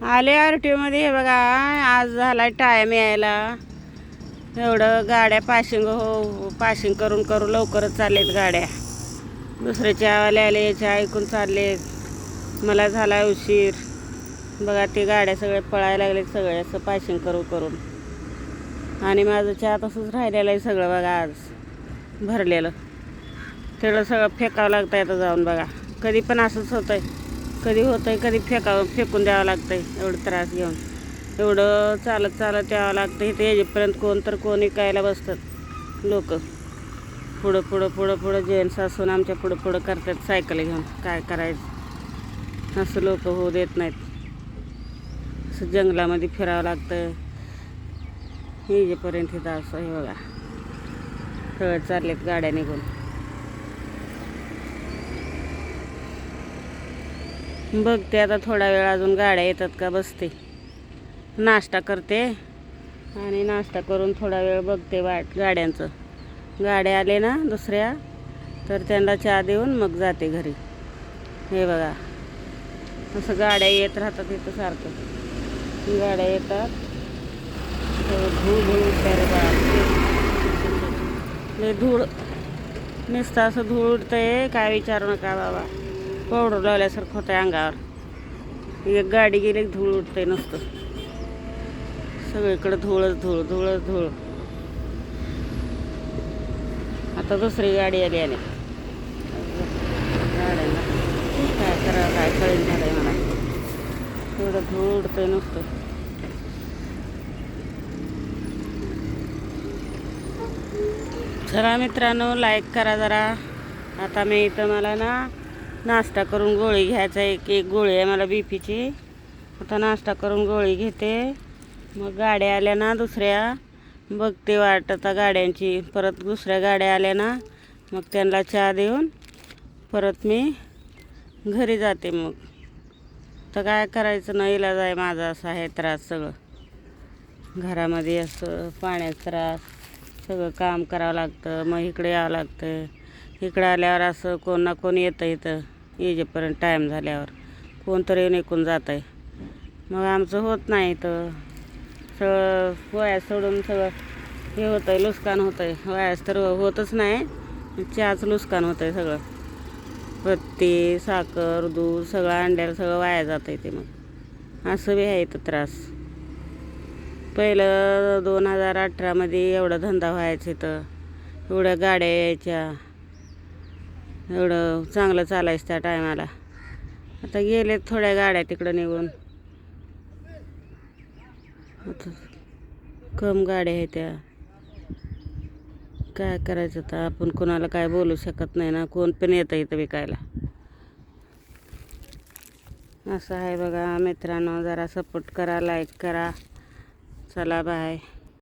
आले R T ओमध्ये हे बघा आज झाला टायम यायला. एवढं गाड्या पाशिंग हो पाशिंग करून करून लवकरच चाललेत गाड्या. दुसऱ्याच्या आले आले याच्या ऐकून चाललेत. मला झाला उशीर. बघा ते गाड्या सगळे पळायला लागले सगळे असं पाशिंग करू करून. आणि माझं चहा तसंच राहिलेलं आहे सगळं बघा आज. भरलेलं. तेवढं सगळं फेकावं लागतं आता जाऊन बघा. कधी पण असंच होतं आहे कधी होतं आहे कधी फेकावं फेकून द्यावं लागतं आहे एवढं त्रास घेऊन. एवढं चालत चालत यावं लागतं इथे येईपर्यंत कोण तर कोण इकायला बसतात. लोक. पुढं पुढं पुढं पुढं जेंट्स असून आमच्या पुढं पुढं करतात सायकल घेऊन. काय करायचं? असं लोक होऊ देत नाहीत. असं जंगलामध्ये फिरावं लागतं येईपर्यंत इथं असं हे बघा. सगळं चाललेत गाड्या निघून. बघते आता थोडा वेळ अजून गाड्या येतात का बसते. नाश्ता करते आणि नाश्ता करून थोडा वेळ बघते वाट गाड्यांचं. गाड्या आले ना दुसऱ्या तर त्यांना चहा देऊन मग जाते घरी. हे बघा. असं गाड्या येत राहतात इथं सारखं. गाड्या येतात. धूळ धूळ उठते रे बाळा. धूळ. नुसतं असं धूळ उडतंय. काय विचारू नका बाबा. पावडर लावल्यासारखं होतं अंगावर. एक गाडी गेली धूळ उठतंय नसतं. सगळीकडे धूळच धूळ धूळच धूळ. आता दुसरी गाडी आली आली गाड्यांना काय करावं काय कळेल झालंय मला. एवढं धूळ उडतंय नुसतं. चला मित्रांनो लाईक करा जरा. आता मी इथं मला ना नाश्ता करून गोळी घ्यायचा एक एक गोळी आहे मला बी पीची आता नाश्ता करून गोळी घेते. मग गाड्या आल्या ना दुसऱ्या. बघते वाट आता गाड्यांची. परत दुसऱ्या गाड्या आल्या ना मग त्यांना चहा देऊन परत मी घरी जाते मग. तर काय करायचं नाही इलाज आहे माझा असा आहे त्रास सगळं. घरामध्ये असं पाण्याचा त्रास सगळं काम करावं लागतं मग इकडे यावं लागतं. इकडं आल्यावर असं कोण ना कोण येतं इथं. येजेपर्यंत टाईम झाल्यावर. कोणतरी येऊन ऐकून जात आहे मग आमचं होत नाही तर सगळं वया सोडून सगळं हे होतं आहे नुकसान होतं आहे वयास तर होतच नाही. चहाच नुकसान होतं आहे सगळं. पत्ती साखर दूध सगळं अंड्याला सगळं वाया जातं आहे ते मग. असं बी आहे इथं त्रास. पहिलं दोन हजार अठरामध्ये एवढा धंदा व्हायचा तर एवढ्या गाड्या यायच्या. एवढं चांगलं चालायचं त्या टायमाला. आता गेले थोड्या गाड्या तिकडं निघून. आता कम गाड्या आहेत त्या. काय करायचं आता? आपण कोणाला काय बोलू शकत नाही ना? कोण पण येतं इथं विकायला. असं आहे बघा मित्रांनो. जरा सपोर्ट करा लाईक करा. चला बाय